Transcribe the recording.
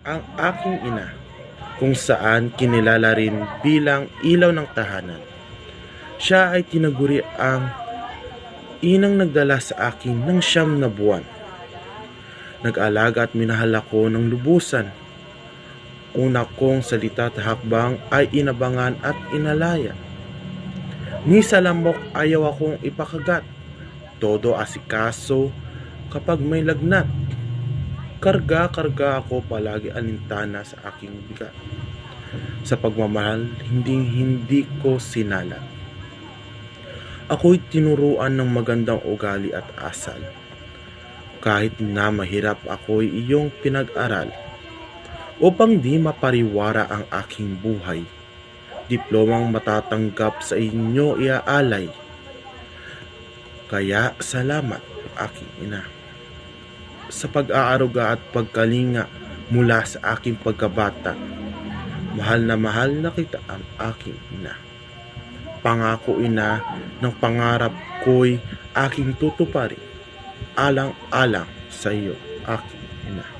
ang aking ina, kung saan kinilala rin bilang ilaw ng tahanan. Siya ay tinaguri ang inang nagdala sa akin ng siyam na buwan. Nag-alaga at minahal ako ng lubusan. Una kong salita at hakbang ay inabangan at inalaya. Ni sa lamok ayaw akong ipakagat. Todo asikaso kapag may lagnat. Karga-karga ako palagi alintana sa aking bigat. Sa pagmamahal, hindi hindi ko sinala. Ako'y tinuruan ng magandang ugali at asal. Kahit na mahirap ako'y iyong pinag-aral. Upang di mapariwara ang aking buhay. Diplomang matatanggap sa inyo iaalay. Kaya salamat, aking ina. Sa pag-aaruga at pagkalinga mula sa aking pagkabata. Mahal na mahal na kita ang aking ina. Pangako ina ng pangarap ko'y aking tutuparin. Alang-alang sa iyo, aking ina.